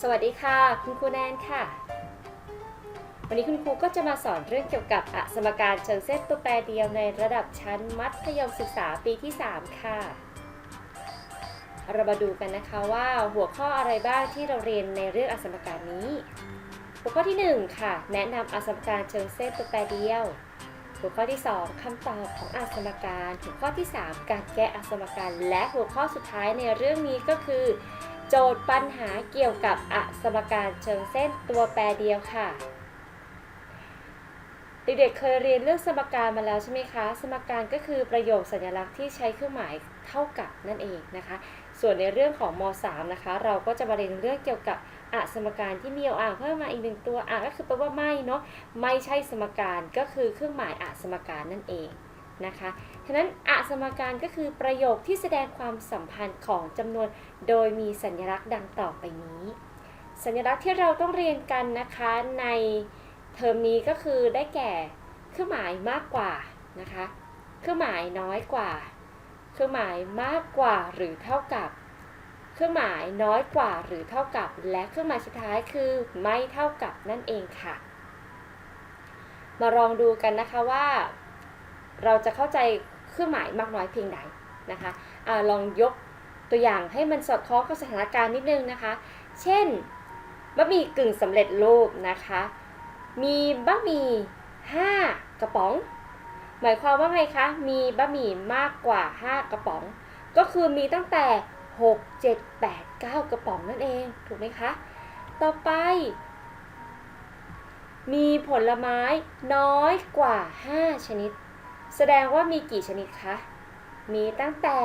สวัสดีค่ะ คุณครูแนนค่ะ วันนี้คุณครูก็จะมาสอนเรื่องเกี่ยวกับอสมการเชิงเส้นตัวแปรเดียวในระดับชั้นมัธยมศึกษาปีที่ 3 ค่ะ เรามาดูกันนะคะว่าหัวข้ออะไรบ้างที่เราเรียนในเรื่องอสมการนี้ หัวข้อที่ 1 ค่ะ แนะนำอสมการเชิงเส้นตัวแปรเดียว หัวข้อที่ 2คำตอบของอสมการ หัวข้อที่ 3 การแก้อสมการ และหัวข้อสุดท้ายในเรื่องนี้ก็คือ โจทย์ปัญหาเกี่ยวกับอสมการเชิงเส้นตัวแปรเดียวค่ะ เด็กๆเคยเรียนเรื่องสมการมาแล้วใช่ไหมคะ สมการก็คือประโยคสัญลักษณ์ที่ใช้เครื่องหมายเท่ากับนั่นเองนะคะ ส่วนในเรื่องของม .3 นะคะ เราก็จะมาเรียนเรื่องเกี่ยวกับอสมการที่มีอ่างเพิ่มมาอีกหนึ่งตัวอะก็คือแปลว่าไม่เนาะไม่ใช่สมการก็คือเครื่องหมายอสมการนั่นเองนะคะ ฉะนั้นอะสมการก็คือประโยคที่แสดงความสัมพันธ์ของจำนวน โดยมีสัญลักษณ์ดังต่อไปนี้ สัญลักษณ์ที่เราต้องเรียนกันนะคะในเทอมนี้ก็คือได้แก่เครื่องหมายมากกว่านะคะเครื่องหมายน้อยกว่า เครื่องหมายมากกว่าหรือเท่ากับ เครื่องหมายน้อยกว่าหรือเท่ากับ และเครื่องหมายสุดท้ายคือไม่เท่ากับนั่นเองค่ะ มาลองดูกันนะคะว่า เราจะเข้าใจ เครื่องหมายมากน้อยเพียงใดนะคะอะลองยกตัวอย่างให้มันสอดคล้องกับสถานการณ์นิดนึงนะคะ เช่นบะหมี่กึ่งสำเร็จรูปนะคะ มีบะหมี่5กระป๋อง หมายความว่าไงคะ มีบะหมี่มากกว่า 5 กระป๋อง ก็คือมีตั้งแต่ 6 7 8 9 กระป๋องนั่นเอง ถูกไหมคะ ต่อไป มีผลไม้น้อยกว่า 5 ชนิด แสดงว่ามีกี่ชนิดคะ มีตั้งแต่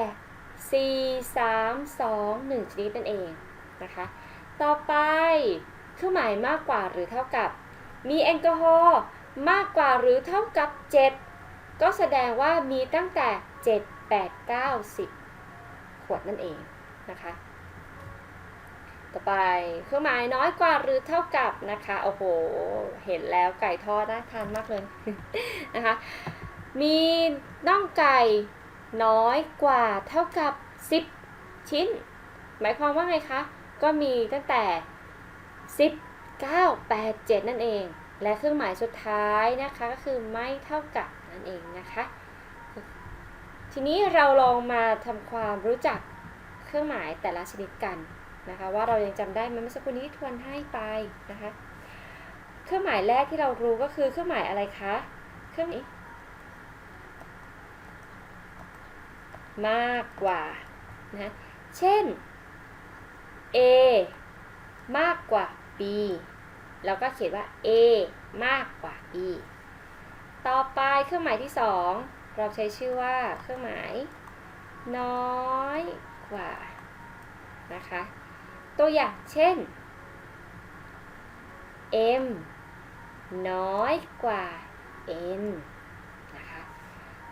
4 3 2 1 ชนิดนั่นเองนะคะ ต่อไปเครื่องหมายมากกว่าหรือเท่ากับ มีแอลกอฮอล์มากกว่าหรือเท่ากับ 7 ก็แสดงว่ามีตั้งแต่ 7 8 9 10 ขวดนั่นเองนะคะ ต่อไปเครื่องหมายน้อยกว่าหรือเท่ากับนะคะ โอ้โห เห็นแล้วไก่ทอดน่าทานมากเลยนะคะ มีน่องไก่น้อยกว่าเท่ากับ 10 ชิ้น หมายความว่าไงคะ ก็มีตั้งแต่ 10 9 8 7 นั่นเอง และเครื่องหมายสุดท้ายนะคะก็คือไม่เท่ากับนั่นเองนะคะ ทีนี้เราลองมาทำความรู้จักเครื่องหมายแต่ละชนิดกันนะคะว่าเรายังจำได้ไหมเมื่อสักครู่นี้ทวนให้ไปนะคะ เครื่องหมายแรกที่เรารู้ก็คือเครื่องหมายอะไรคะ เครื่องนี้ มากกว่านะเช่น A มากกว่า B เราก็เขียนว่า A มากกว่า B ต่อไปเครื่องหมายที่ 2 เราใช้ชื่อว่าเครื่องหมาย น้อยกว่านะคะ ตัวอย่างเช่น M น้อยกว่า N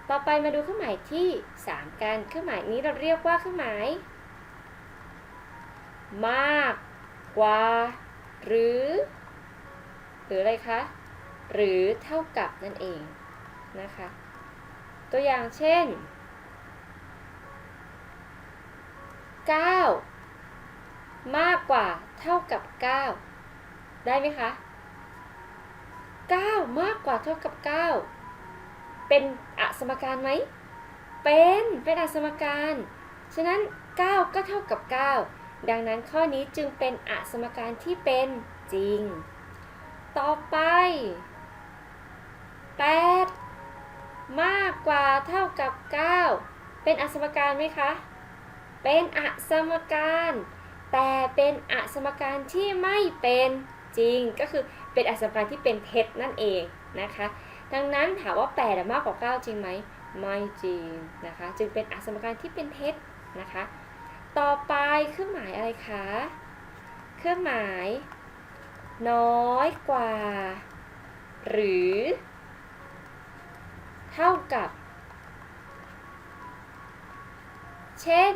ต่อไปมาดูเครื่องหมายที่ 3 กัน เครื่องหมายนี้เราเรียกว่าเครื่องหมาย มากกว่า หรือ หรืออะไรคะ หรือเท่ากับนั่นเองนะคะ ตัวอย่างเช่น 9 มากกว่าเท่ากับ 9 ได้ไหมคะ 9 มากกว่าเท่ากับ 9 เป็นอสมการไหม เป็น เป็นอสมการ ฉะนั้น 9 ก็เท่ากับ 9 ดังนั้นข้อนี้จึงเป็นอสมการที่เป็นจริง ต่อไป 8 มากกว่าเท่ากับ 9 เป็นอสมการไหมคะ เป็นอสมการ แต่เป็นอสมการที่ไม่เป็นจริง ก็คือเป็นอสมการที่เป็นเท็จนั่นเองนะคะ ดังนั้นถามว่า8มากกว่า 9 จริงไหมไม่จริงนะคะ จึงเป็นอสมการที่เป็นเท็จนะคะ ต่อไปเครื่องหมายอะไรคะ เครื่องหมาย น้อยกว่า หรือ เท่ากับ เช่น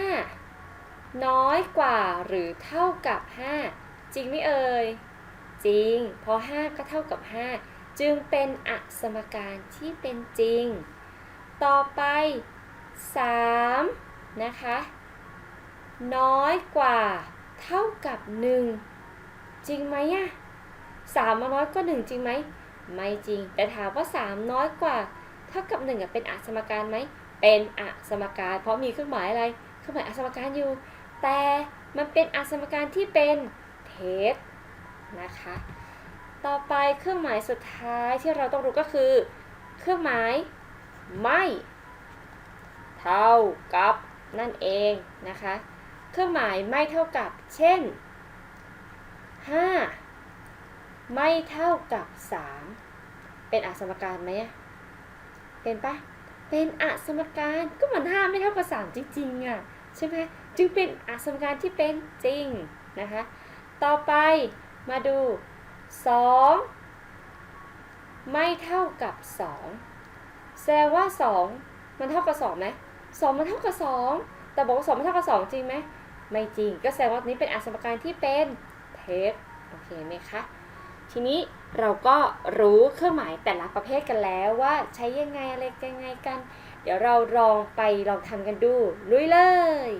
5 น้อยกว่าหรือเท่ากับ 5 จริงไหมเอ่ย จริง เพราะ 5 ก็เท่ากับ 5 จึงเป็นอสมการที่เป็นจริง ต่อไป 3 นะคะ น้อยกว่าเท่ากับ 1 จริงไหมอะสามน้อยกว่า 1 จริงไหม ไม่จริง แต่ถามว่า 3 น้อยกว่า เท่ากับ1อะเป็นอสมการไหม เป็นอสมการ เพราะมีเครื่องหมายอะไร เครื่องหมายอสมการอยู่ แต่มันเป็นอสมการที่เป็นเท็จ นะคะ ต่อไปเครื่องหมายสุดท้ายที่เราต้องรู้ก็คือ เครื่องหมายไม่ เท่ากับนั่นเองนะคะ เครื่องหมายไม่เท่ากับ เช่น 5 ไม่เท่ากับ 3 เป็นอสมการไหมเป็นปะเป็นอสมการก็มัน5ไม่เท่ากับ3จริงๆอะใช่ไหมจึงเป็นอสมการที่เป็นจริงนะคะ ต่อไป มาดู 2 ไม่เท่ากับ 2 แสดงว่า 2 มันเท่ากับ2ไหม2มันเท่ากับ 2 แต่บอกว่า2มันเท่ากับ 2 จริงไหมไม่จริง ก็แสดงว่านี้เป็นอสมการที่เป็นเท็จโอเคไหมคะ ทีนี้เราก็รู้เครื่องหมายแต่ละประเภทกันแล้วว่าใช้ยังไงอะไรยังไงกัน เดี๋ยวเราลองไปลองทำกันดูลุยเลย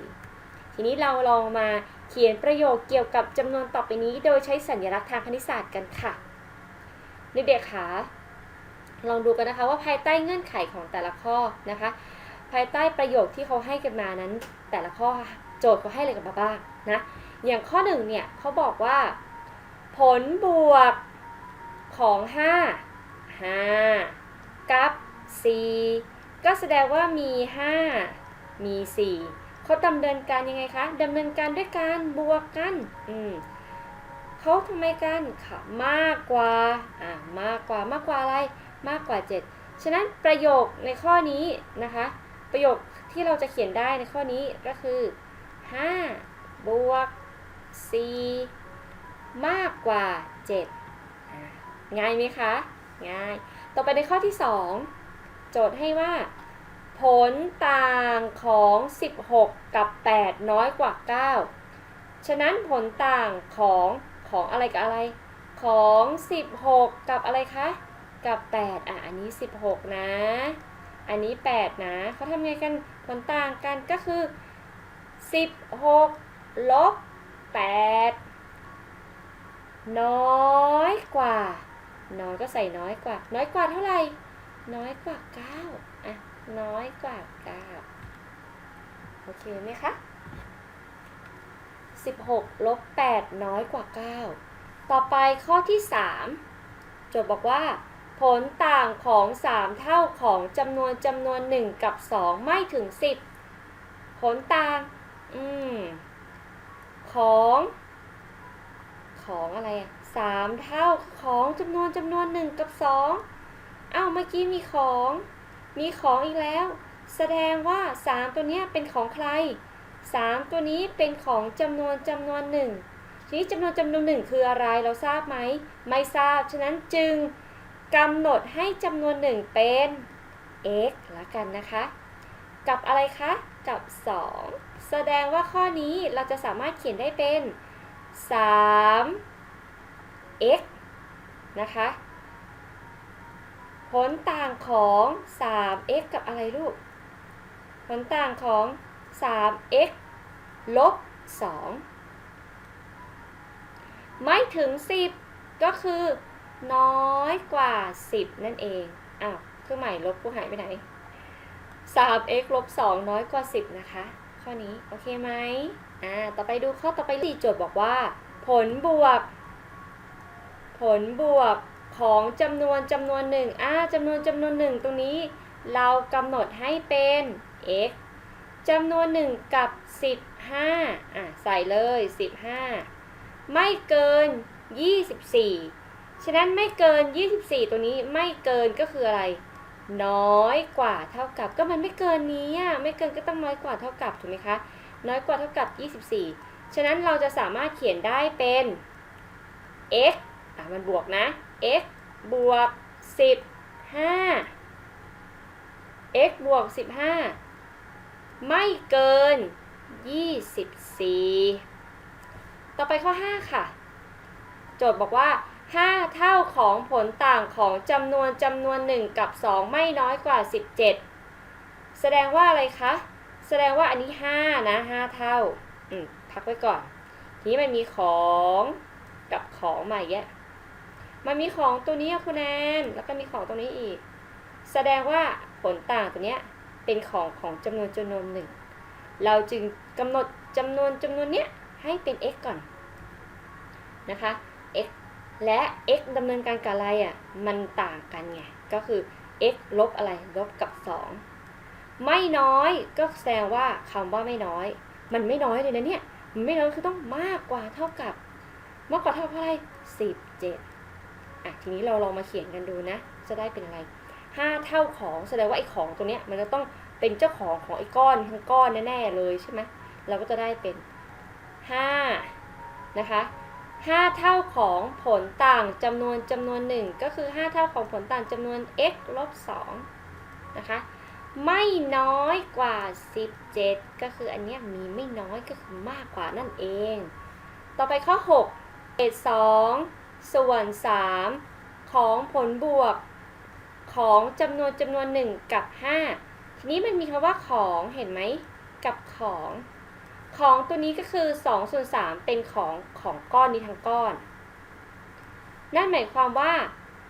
ทีนี้เราลองมา เขียนประโยคเกี่ยวกับจำนวนต่อไปนี้ โดยใช้สัญลักษณ์ทางคณิตศาสตร์กันค่ะเด็กๆคะลองดูกันนะคะว่าภายใต้เงื่อนไขของแต่ละข้อนะคะ ภายใต้ประโยคที่เขาให้กันมานั้น แต่ละข้อโจทย์เขาให้อะไรกันมาบ้างนะอย่างข้อหนึ่งเนี่ยเขาบอกว่า ผลบวกของ 5 5 กับ 4 ก็แสดงว่ามี 5 มี 4 เขาดำเนินการยังไงคะดำเนินการด้วยการบวกกันอืมเขาทำไมกันค่ะมากกว่าอ่ามากกว่ามากกว่าอะไรมากกว่า 7 ฉะนั้นประโยคในข้อนี้นะคะ ประโยคที่เราจะเขียนได้ในข้อนี้ก็คือ 5 บวก 4 มากกว่า 7 ง่ายไหมคะ ง่าย ต่อไปในข้อที่ 2 โจทย์ให้ว่า ผลต่างของ 16 กับ 8 น้อยกว่า 9 ฉะนั้นผลต่างของของอะไรกับอะไร ของ 16 กับอะไรคะ กับ 8 อะ อันนี้ 16 นะ อันนี้ 8 นะ เขาทำไงกัน ผลต่างกันก็คือ 16 ลบ 8 น้อยกว่า น้อยก็ใส่น้อยกว่า น้อยกว่าเท่าไหร่ น้อยกว่า 9 อะ น้อยกว่า9โอเคไหมคะ16ลบ8น้อยกว่า9ต่อไปข้อที่3โจทย์บอกว่า ผลต่างของ3เท่าของจำนวนจำนวน1กับ2ไม่ถึง10ผลต่างอืมของของอะไรอะสามเท่าของจำนวนจำนวน1กับ2อ้าเมื่อกี้มีของ มีของอีกแล้ว แสดงว่า 3 ตัวนี้เป็นของใคร 3 ตัวนี้เป็นของจำนวนจำนวน1ทีนี้จำนวนจำนวน1คืออะไรเราทราบไหม ไม่ทราบ ฉะนั้นจึงกำหนดให้จำนวน1เป็น x ละกันนะคะ กับอะไรคะ กับ 2 แสดงว่าข้อนี้เราจะสามารถเขียนได้เป็น 3 x นะคะ ผลต่างของ 3x กับอะไรลูก ผลต่างของ 3x ลบ 2 ไม่ถึง 10 ก็คือ น้อยกว่า 10 นั่นเอง อ้าวเครื่องหมายลบกูหายไปไหน 3x ลบ 2 น้อยกว่า 10 นะคะ ข้อนี้ โอเคไหมอ่า ต่อไปดูข้อต่อไปที่โจทย์บอกว่า ผลบวก ผลบวก ของจำนวนจำนวนหนึ่งอ่าจำนวนจำนวนหนึ่งตรงนี้ เรากำหนดให้เป็น x จำนวนหนึ่งกับ 15อะใส่เลย 15 ไม่เกิน 24 ฉะนั้นไม่เกิน 24 ตัวนี้ไม่เกินก็คืออะไร น้อยกว่าเท่ากับก็มันไม่เกินนี้อะไม่เกินก็ต้องน้อยกว่าเท่ากับถูกไหมคะ น้อยกว่าเท่ากับ 24 ฉะนั้นเราจะสามารถเขียนได้เป็น x อะมันบวกนะ x บวก 15 x บวก 15 ไม่เกิน 24 ต่อไปข้อ 5 ค่ะ โจทย์บอกว่า 5 เท่าของผลต่างของจำนวนจำนวน 1 กับ 2 ไม่น้อยกว่า 17 แสดงว่าอะไรคะ แสดงว่าอันนี้ 5 นะ 5 เท่า อืม พักไว้ก่อน ทีนี้มันมีของกับของใหม่แยะ มันมีของตัวนี้คุณแอนแล้วก็มีของตัวนี้อีก แสดงว่าผลต่างตัวเนี้ยเป็นของของจำนวนจำนวนหนึ่ง เราจึงกำหนดจำนวนจำนวนเนี้ยให้เป็น x ก่อนนะคะ x และ x ดำเนินการกับอะไรอะ มันต่างกันไง ก็คือ x ลบอะไร ลบกับ 2 ไม่น้อยก็แสดงว่าคำว่าไม่น้อย มันไม่น้อยเลยนะเนี่ย มันไม่น้อยคือต้องมากกว่าเท่ากับ มากกว่าเท่ากับอะไร17 อะทีนี้เราลองมาเขียนกันดูนะ จะได้เป็นอะไร5เท่าของแสดงว่าไอ้ของตัวเนี้ยมันจะต้องเป็นเจ้าของของไอ้ก้อนทั้งก้อนแน่ๆเลยใช่ไหมเราก็จะได้เป็น5นะคะ5เท่าของผลต่างจำนวนจำนวนหนึ่งก็คือ5เท่าของผลต่างจำนวน x ลบ2นะคะไม่น้อยกว่า 17 ก็คืออันเนี้ยมีไม่น้อยก็คือมากกว่านั่นเอง ต่อไปข้อ 6 เศษ2 ส่วน 3 ของผลบวกของจำนวนจำนวน 1 กับ 5 ทีนี้มันมีคำว่าของเห็นไหมกับของ ของตัวนี้ก็คือ2ส่วน3เป็นของของก้อนนี้ทั้งก้อน นั่นหมายความว่า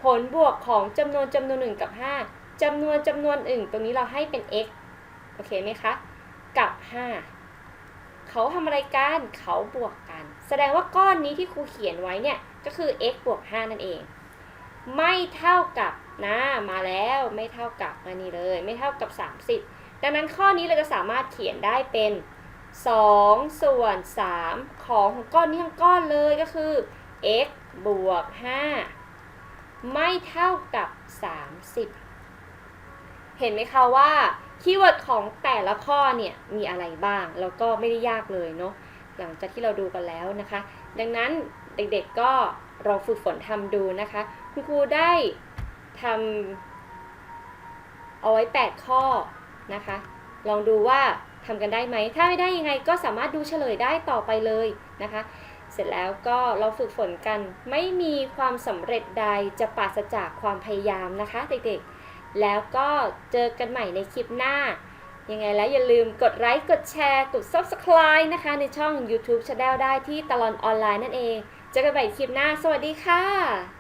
ผลบวกของจำนวนจำนวน 1 กับ 5จำนวนจำนวนอื่นตรงนี้เราให้เป็น x โอเคไหมคะ กับ 5 เขาทำอะไรกัน เขาบวกกัน แสดงว่าก้อนนี้ที่ครูเขียนไว้เนี่ยก็คือ x บวก 5 นั่นเอง ไม่เท่ากับนะมาแล้วไม่เท่ากับอันนี้เลย ไม่เท่ากับ 30 ดังนั้นข้อนี้เราจะสามารถเขียนได้เป็น 2 ส่วน 3 ของของก้อนนี้ทั้งก้อนเลยก็คือ x บวก 5 ไม่เท่ากับ 30 เห็นไหมคะว่า คีย์เวิร์ดของแต่ละข้อเนี่ยมีอะไรบ้าง แล้วก็ไม่ได้ยากเลยเนาะหลังจากที่เราดูกันแล้วนะคะ ดังนั้นเด็กๆก็ลองฝึกฝนทำดูนะคะ คุณครูได้ทำเอาไว้ 8 ข้อนะคะ ลองดูว่าทำกันได้ไหม ถ้าไม่ได้ยังไงก็สามารถดูเฉลยได้ต่อไปเลยนะคะ เสร็จแล้วก็เราฝึกฝนกัน ไม่มีความสำเร็จใดจะปราศจากความพยายามนะคะ เด็กๆ แล้วก็เจอกันใหม่ในคลิปหน้า ยังไงแล้วอย่าลืมกดไลค์ กดแชร์ กด subscribe นะคะ ในช่อง YouTube Channel ได้ที่ตลอนออนไลน์นั่นเอง เจอกันใหม่คลิปหน้า สวัสดีค่ะ